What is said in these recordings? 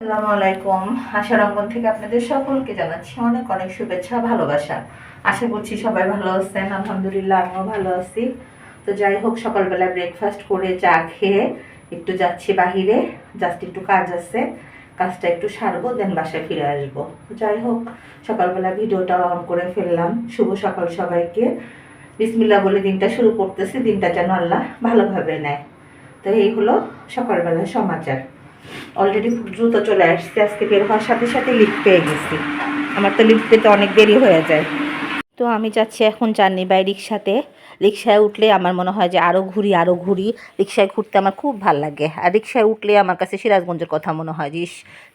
আসসালামু আলাইকুম। আশার অঙ্গন থেকে আপনাদের সকলকে জানাচ্ছি অনেক অনেক শুভেচ্ছা, ভালোবাসা। আশা করছি সবাই ভালো আছেন, আলহামদুলিল্লাহ আমিও ভালো আছি। তো যাই হোক, সকালবেলা ব্রেকফাস্ট করে চা খেয়ে একটু যাচ্ছি বাহিরে জাস্ট একটু কাজ আছে। কাজটা একটু সারবো দেন বাসায় ফিরে আসব। যাই হোক, সকালবেলা ভিডিওটা অন করে ফেললাম। শুভ সকাল সবাইকে। বিসমিল্লাহ বলে দিনটা শুরু করতেছি, দিনটা যেন আল্লাহ ভালোভাবে নেয়। তো এই হলো সকালবেলার সমাচার। অলরেডি খুব দ্রুত চলে আসছে, আজকে বের হওয়ার সাথে সাথে লিফ্ট পেয়ে গেছি। আমার তো লিফ্ট পেতে অনেক দেরি হয়ে যায়। তো আমি যাচ্ছি এখন জার্নি বাই রিক্সাতে রিক্সায় উঠলে আমার মনে হয় যে আরও ঘুরি আরও ঘুরি। রিক্সায় ঘুরতে আমার খুব ভালো লাগে। আর রিক্সায় উঠলে আমার কাছে সিরাজগঞ্জের কথা মনে হয় যে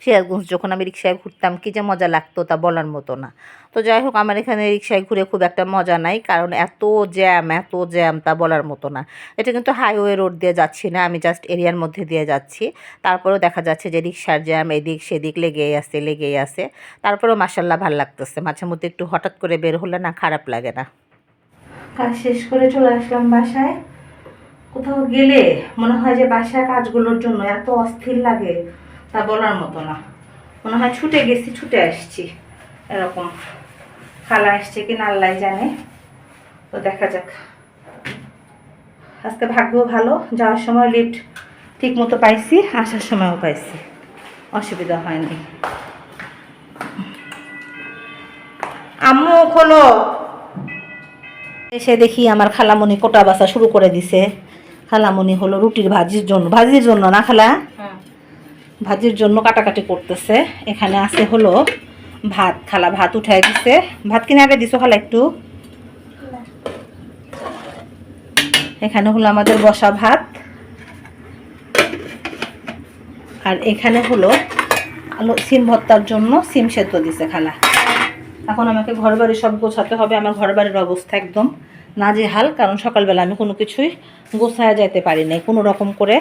সিরাজগঞ্জ যখন আমি রিক্সায় ঘুরতাম কী যে মজা লাগতো তা বলার মতো না। তো যাই হোক, আমার এখানে রিক্সায় ঘুরে খুব একটা মজা নাই, কারণ এত জ্যাম এত জ্যাম তা বলার মতো না। এটা কিন্তু হাইওয়ে রোড দিয়ে যাচ্ছি না, আমি জাস্ট এরিয়ার মধ্যে দিয়ে যাচ্ছি। তারপরেও দেখা যাচ্ছে যে রিক্সার জ্যাম এদিক সেদিক লেগেই আছে লেগেই আছে। তারপরেও মাসাল্লাহ ভালো লাগতেছে। মাঝে মধ্যে একটু হঠাৎ করে বের হলে না খারাপ লাগে না। কাজ শেষ করে চলে আসলাম বাসায়। কোথাও গেলে মনে হয় যে বাসায় কাজগুলোর জন্য এত অস্থির লাগে তা বলার মতো না। মনে হয় ছুটে গেছি, ছুটে আসছি। এরকম খালা আসছে কি না আল্লাহ জানে। তো দেখা যাক। আজকে ভাগ্য ভালো, যাওয়ার সময় লিফট ঠিক মতো পাইছি, আসার সময়ও পাইছি। অসুবিধা হয়নি। আম্মু, খোলো। এসে দেখি আমার খালামণি কোটা বাসা শুরু করে দিছে। খালামণি হলো রুটির ভাজির জন্য ভাজির জন্য না খালা? ভাজির জন্য কাটাকাটি করতেছে। এখানে আছে হলো ভাত। খালা ভাত উঠাই দিছে। ভাত কিনে আগে দিছো খালা একটু? এখানে হলো আমাদের বসা ভাত। আর এখানে হলো আলু সিম ভর্তার জন্য সিম সেদ্ধ দিছে খালা। এখন আমাকে ঘর বাড়ি সব গোছাতে হবে, আমার ঘর বাড়ির অবস্থা একদম নাজেহাল, কারণ সকালবেলা আমি কোনো কিছুই গোছায় যাইতে পারি নাই। কোনো রকম করে,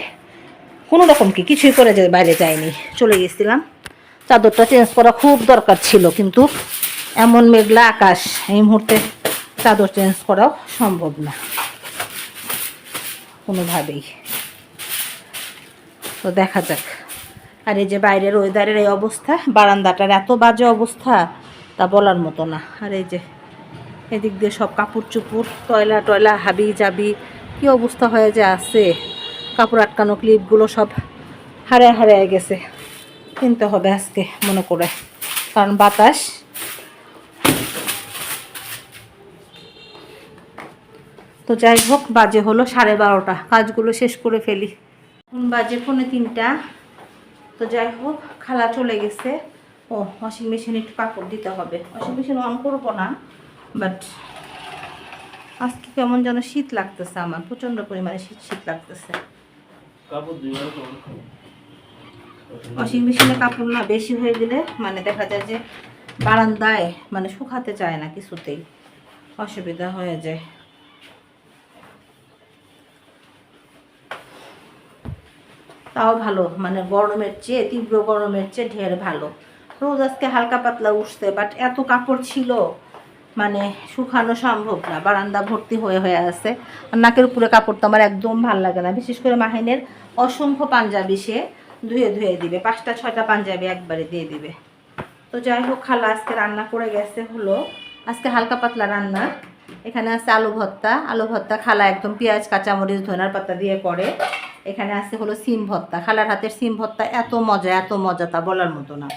কোনো রকম কি, কিছুই করে যে বাইরে যাইনি, চলে গেছিলাম। চাদরটা চেঞ্জ করা খুব দরকার ছিল, কিন্তু এমন মেঘলা আকাশ, এই মুহূর্তে চাদর চেঞ্জ করাও সম্ভব না। কোনোভাবেই। তো দেখা যাক। আর এই যে বাইরের ওয়েদারের এই অবস্থা, বারান্দাটার এত বাজে অবস্থা তা বলার মতো না। আর এই যে, এদিক দিয়ে সব কাপড় চুপুর টয়লা টয়লা, হাবি জাবি, কি অবস্থা হয়ে যে আছে? কাপড় আটকানো ক্লিপগুলো সব হারে হারে গেছে। কিনতে হবে আজকে, মনে করে। কারণ বাতাস। তো যাই হোক, বাজে হলো সাড়ে বারোটা। কাজগুলো শেষ করে ফেলি। বাজে ফোনে তিনটা। তো যাই হোক, খালা চলে গেছে। ও ওয়াশিং মেশিনে একটু কাপড় দিতে হবে। ওয়াশিং মেশিন অন করব না বাট আজকে কেমন যেন শীত লাগতেছে আমার প্রচণ্ড পরিমাণে শীত শীত লাগতেছে। ওয়াশিং মেশিনে কাপড় না বেশি হয়ে গেলে মানে দেখা যায় যে বারান্দায় মানে শুকাতে চায় না কিছুতেই। অসুবিধা হয়ে যায়। তাও ভালো মানে গরমের চেয়ে তীব্র গরমের চেয়ে ঢের ভালো। রোদ আজকে হালকা পাতলা উঠছে বাট এত কাপড় ছিল মানে শুকানো সম্ভব না, বারান্দা ভর্তি হয়ে হয়ে আছে। আর নাকের উপরে কাপড় তো আমার একদম ভালো লাগে না। বিশেষ করে মাহিনের অসংখ্য পাঞ্জাবি সে ধুয়ে ধুয়ে দিবে, পাঁচটা, ছয়টা পাঞ্জাবি একবারে দিয়ে দিবে। তো যাই হোক, খালা আজকে রান্না করে গেছে হলো। আজকে হালকা পাতলা রান্না। এখানে আছে আলু ভর্তা। আলু ভর্তা খালা একদম পেঁয়াজ, কাঁচামরিচ, ধনার পাতা দিয়ে করে। এখানে আছে হলো সিম ভর্তা। খালার হাতের সিম ভর্তা এত মজা এত মজা তা বলার মতো না।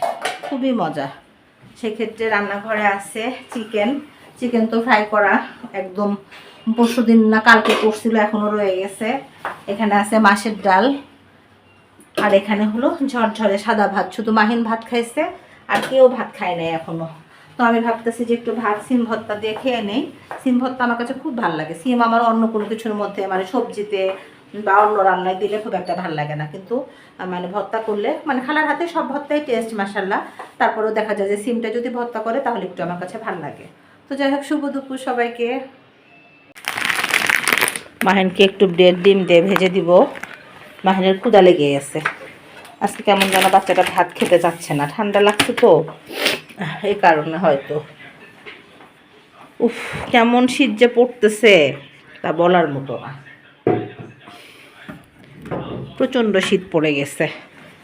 খুবই মজা। সেক্ষেত্রে রান্নাঘরে আছে চিকেন। চিকেন তো ফ্রাই করা একদম পরশু দিন না কালকে করছিল এখনও রয়ে গেছে। এখানে আছে মাছের ডাল। আর এখানে হলো ঝরঝরে সাদা ভাত। শুধু মাহিন ভাত খাইছে, আর কেউ ভাত খায় নাই এখনও। তো আমি ভাবতেছি যে একটু ভাত, সিম ভর্তা দিয়ে খেয়ে নেই। সিম ভর্তা আমার কাছে খুব ভালো লাগে। সিম আমার অন্য কোনো কিছুর মধ্যে মানে সবজিতে বা অন্য রান্নায় দিলে খুব একটা ভালো লাগে না। কিন্তু মানে ভর্তা করলে মানে খালার হাতে সব ভর্তাই টেস্ট মাসাল্লাহ তারপরেও দেখা যায় যে সিমটা যদি ভর্তা করে, তাহলে একটু আমার কাছে ভালো লাগে। তো যাই হোক, শুভ দুপুর সবাইকে। মাহিনকে একটু ব্রেড ডিম দিয়ে ভেজে দিব। মাহিনের ক্ষুদা লেগে গেছে আজকে কেমন যেন বাচ্চাটা ভাত খেতে যাচ্ছে না। ঠান্ডা লাগছে তো। এই কারণে হয়তো। উফ, কেমন শীত যে পড়তেছে, তা বলার মতো না। প্রচণ্ড শীত পড়ে গেছে।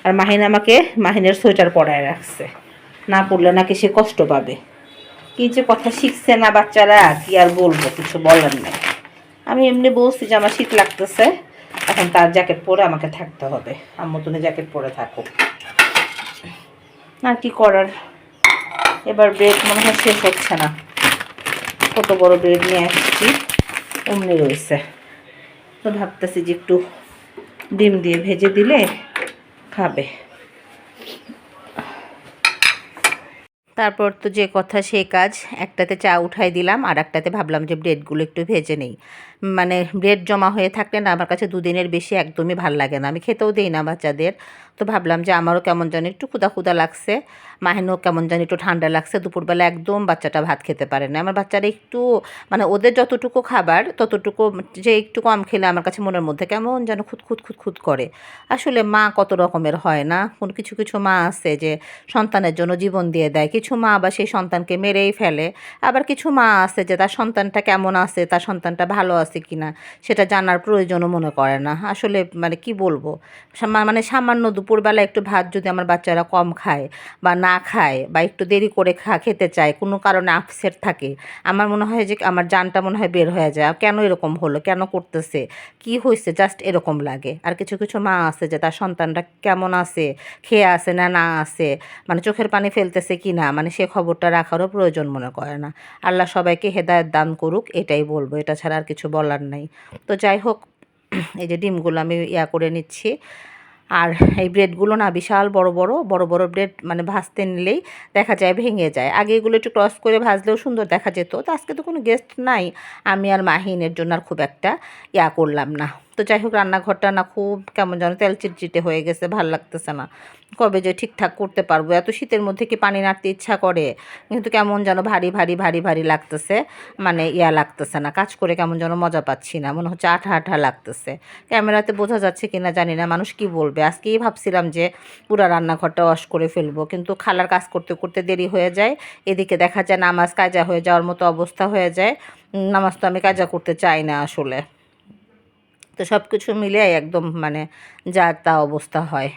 আর মাহিন আমাকে মাহিনের সোয়েটার পরায় রাখছে। না পড়লে নাকি সে কষ্ট পাবে। কি যে কথা শিখছে না বাচ্চারা, কি আর বলব, কিছু বলার নাই। আমি এমনি বলছি যে আমার শীত লাগতেছে, এখন তার জ্যাকেট পরে আমাকে থাকতে হবে। আম্মু তুমি জ্যাকেট পরে থাকো না কি করার? এবার ব্রেড মনে হয় শেষ হচ্ছে না। কত বড় ব্রেড নিয়ে আসছি। অমনি রয়েছে। তো ভাবতেছি যে একটু ডিম দিয়ে ভেজে দিলে খাবে। তারপর তো যে কথা সে কাজ, একটাতে চা উঠাই দিলাম আর একটাতে ভাবলাম যে ব্রেডগুলো একটু ভেজে নেই। মানে ব্রেড জমা হয়ে থাকলে না আমার কাছে দুদিনের বেশি একদমই ভালো লাগে না। আমি খেতেও দিই না বাচ্চাদের। তো ভাবলাম যে আমারও কেমন যেন একটু ক্ষুদা ক্ষুদা লাগছে। মাহিনও কেমন জানি একটু ঠান্ডা লাগছে, দুপুরবেলা একদম বাচ্চাটা ভাত খেতে পারে না। আমার বাচ্চারা একটু মানে ওদের যতটুকু খাবার, ততটুকু যে একটু কম খেলে আমার কাছে মনের মধ্যে কেমন যেন খুঁত খুঁত খুঁত খুঁত করে। আসলে মা কত রকমের হয় না? কোনো কিছু কিছু মা আছে যে সন্তানের জন্য জীবন দিয়ে দেয়। কিছু মা আবার সেই সন্তানকে মেরেই ফেলে। আবার কিছু মা আছে যে তার সন্তানটা কেমন আছে, তার সন্তানটা ভালো আছে কি না সেটা জানার প্রয়োজনও মনে করে না। আসলে মানে কি বলব? মানে সামান্য দুপুরবেলা একটু ভাত যদি আমার বাচ্চারা কম খায় বা না খায় বা একটু দেরি করে খা, খেতে চায়, কোনো কারণে আপসেট থাকে। আমার মনে হয় যে আমার জানটা মনে হয় বের হয়ে যায়। কেন এরকম হলো? কেন করতেছে? কি হয়েছে জাস্ট এরকম লাগে। আর কিছু কিছু মা আছে যে তার সন্তানটা কেমন আছে? খেয়ে আছে না না আছে? মানে চোখের পানি ফেলতেছে কি না? মানে সে খবরটা রাখারও প্রয়োজন মনে করে না। আল্লাহ সবাইকে হেদায়ত দান করুক, এটাই বলব। এটা ছাড়া আর কিছু বলার নাই। তো যাই হোক, এই যে ডিমগুলো আমি ইয়া করে নিচ্ছি। আর এই ব্রেডগুলো না বিশাল বড় বড় বড় বড় ব্রেড মানে ভাজতে নিলেই দেখা যায় ভেঙে যায়। আগে এগুলো একটু ক্রস করে ভাজলেও সুন্দর দেখা যেত, তো আজকে তো কোনো গেস্ট নাই। আমি আর মাহিনের জন্য আর খুব একটা ইয়া করলাম না। তো যাই হোক রান্নাঘরটা না খুব কেমন যেন তেল চিটচিটে হয়ে গেছে, ভালো লাগতেছে না। কবে যে ঠিকঠাক করতে পারব? এত শীতের মধ্যে কি পানি নাড়তে ইচ্ছা করে? কিন্তু কেমন যেন ভারী ভারী ভারী ভারী লাগতেছে মানে ইয়া লাগতেছে না। কাজ করে কেমন যেন মজা পাচ্ছি না, মনে হচ্ছে আঠা আঠা লাগতেছে। ক্যামেরাতে বোঝা যাচ্ছে কি না জানি না, মানুষ কি বলবে? আজকেই ভাবছিলাম যে পুরো রান্নাঘরটা ওয়াশ করে ফেলব, কিন্তু খালার কাজ করতে করতে দেরি হয়ে যায়। এদিকে দেখা যায় নামাজ কাজা হয়ে যাওয়ার মতো অবস্থা হয়ে যায়। নামাজ তো আমি কাজা করতে চাই না আসলে। তো সব কিছু মিলে একদম মানে যা তা অবস্থা হয়,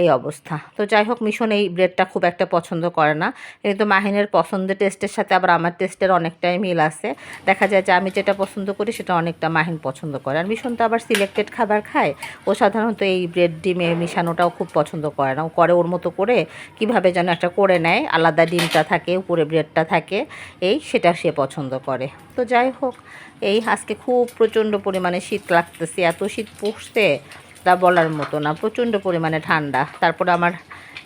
এই অবস্থা। তো যাই হোক, মিশন এই ব্রেডটা খুব একটা পছন্দ করে না। কিন্তু মাহিনের পছন্দের টেস্টের সাথে আবার আমার টেস্টের অনেকটাই মিল আছে। দেখা যায় যে আমি যেটা পছন্দ করি, সেটা অনেকটা মাহিন পছন্দ করে। আর মিশন তো আবার সিলেক্টেড খাবার খায়। ও সাধারণত এই ব্রেড ডিমে মিশানোটাও খুব পছন্দ করে না। ও করে ওর মতো করে কীভাবে যেন একটা করে নেয়। আলাদা ডিমটা থাকে, উপরে ব্রেডটা থাকে, এই সেটা সে পছন্দ করে। তো যাই হোক এই আজকে খুব প্রচণ্ড পরিমাণে শীত লাগতেছে, এত শীত পড়ছে তা বলার মতো না, প্রচণ্ড পরিমাণে ঠান্ডা। তারপরে আমার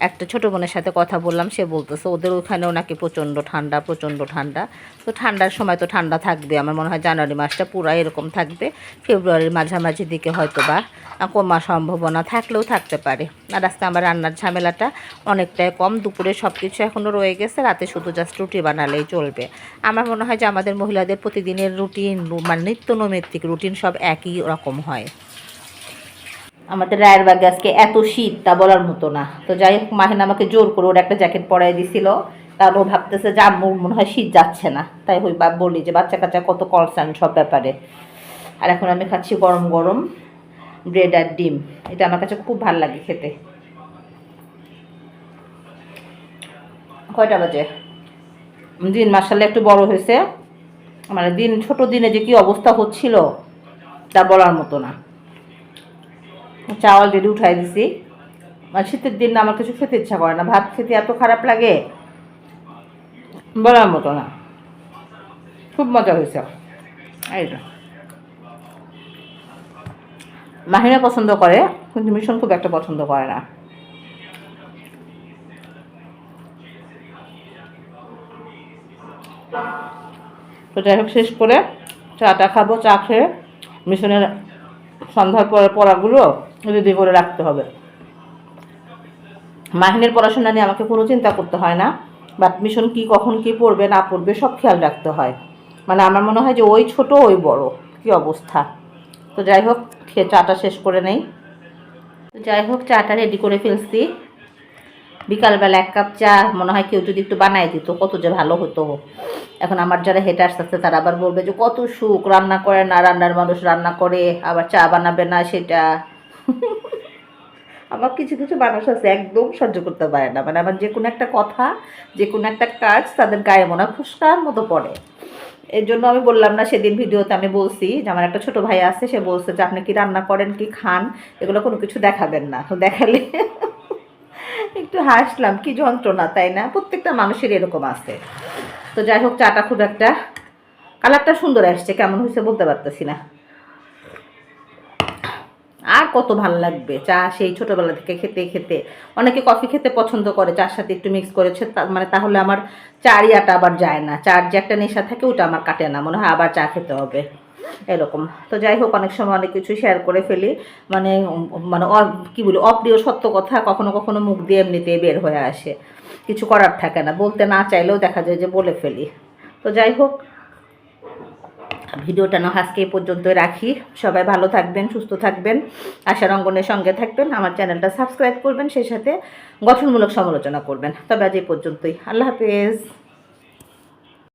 একটা ছোটো বোনের সাথে কথা বললাম, সে বলতেছে, ওদের ওখানেও নাকি প্রচণ্ড ঠান্ডা প্রচণ্ড ঠান্ডা। তো ঠান্ডার সময় তো ঠান্ডা থাকবে, আমার মনে হয় জানুয়ারি মাসটা পুরো এরকম থাকবে। ফেব্রুয়ারির মাঝামাঝি দিকে হয়তো বা কমা সম্ভাবনা থাকলেও থাকতে পারে। আর আজকে আমার রান্নার ঝামেলাটা অনেকটাই কম, দুপুরে সব কিছু এখনও রয়ে গেছে, রাতে শুধু জাস্ট রুটি বানালেই চলবে। আমার মনে হয় যে আমাদের মহিলাদের প্রতিদিনের রুটিন মানে নিত্য নৈমিত্তিক রুটিন সব একই রকম হয়। আমাদের রায়ের বাগে আজকে এত শীত, তা বলার মতো না। তো যাই হোক, মাহিন আমাকে জোর করে ওর একটা জ্যাকেট পরাই দিছিল। কারণ ও ভাবতেছে যে আম্মুর মনে হয় শীত যাচ্ছে না। তাই ওই বা বলি যে বাচ্চা কাচ্চা কত কনসার্ন সব ব্যাপারে। আর এখন আমি খাচ্ছি গরম গরম ব্রেড আর ডিম। এটা আমার কাছে খুব ভালো লাগে খেতে। কয়টা বাজে? দিন মাসাল্লাহ একটু বড় হয়েছে। মানে দিন, ছোট দিনে যে কি অবস্থা হচ্ছিল, তা বলার মতো না। চা অলরেডি উঠাই দিছি। আর শীতের দিন আমার কিছু খেতে ইচ্ছা করে না। ভাত খেতে এত খারাপ লাগে, বলার মতো না। খুব মজা হয়েছে। মাহিনা পছন্দ করে, কিন্তু মিশন খুব একটা পছন্দ করে না। তো যাই হোক, শেষ করে চাটা খাব, চা খেয়ে মিশনের সন্ধ্যার পরে পড়াগুলো রেডি করে রাখতে হবে। মাহিনের পড়াশোনা নিয়ে আমাকে কোনো চিন্তা করতে হয় না। বাট মিশন কি, কখন কি পড়বে, না পড়বে, সব খেয়াল রাখতে হয়। মানে আমার মনে হয় যে ওই ছোট, ওই বড়, কি অবস্থা। তো যাই হোক খেয়ে চাটা শেষ করে নেই। যাই হোক, চাটা রেডি করে ফেলছি। বিকালবেলা এক কাপ চা, মনে হয় কেউ যদি একটু বানাই দিত, কত যে ভালো হতো। এখন আমার যারা হেটার্স আছে, তারা আবার বলবে যে কত সুখ, রান্না করে না, রান্নার মানুষ রান্না করে, আবার চা বানাবে না সেটা। আমার কিছু কিছু মানুষ আছে, একদম সহ্য করতে পারে না। মানে আমার যে কোনো একটা কথা, যে কোনো একটা কাজ তাদের গায়ে মনে ফুসকার মতো পড়ে। এর জন্য আমি বললাম না, সেদিন ভিডিওতে আমি বলছি যে আমার একটা ছোট ভাই আছে, সে বলছে যে, আপনি কি রান্না করেন, কি খান? এগুলো কোনো কিছু দেখাবেন না। দেখালে একটু হাসলাম, কি যন্ত্রণা, তাই না? প্রত্যেকটা মানুষের এরকম আছে। তো যাই হোক, চাটা খুব একটা, কালারটা সুন্দর আসছে, কেমন হয়েছে বলতে পারতেছি না। আর কত ভালো লাগবে? চা সেই ছোটোবেলা থেকে খেতে খেতে। অনেকে কফি খেতে পছন্দ করে, চার সাথে একটু মিক্স করেছে মানে তাহলে আমার চারিয়াটা আবার যায় না। চার যে একটা নেশা থাকে ওটা আমার কাটে না, মনে হয় আবার চা খেতে হবে। এরকম। তো যাই হোক, অনেক সময় অনেক কিছু শেয়ার করে ফেলি। মানে মানে কি বলি, অপ্রিয় সত্য কথা কখনো কখনো মুখ দিয়ে এমনিতেই বের হয়ে আসে। কিছু করার থাকে না। বলতে না চাইলেও দেখা যায় যে বলে ফেলি। তো যাই হোক ভিডিওটা না আজকে এই পর্যন্তই রাখি। সবাই ভালো থাকবেন, সুস্থ থাকবেন। আশার অঙ্গনের সঙ্গে থাকবেন, আমার চ্যানেলটা সাবস্ক্রাইব করবেন, সেই সাথে গঠনমূলক সমালোচনা করবেন। তবে আজ এই পর্যন্তই। আল্লাহ হাফেজ।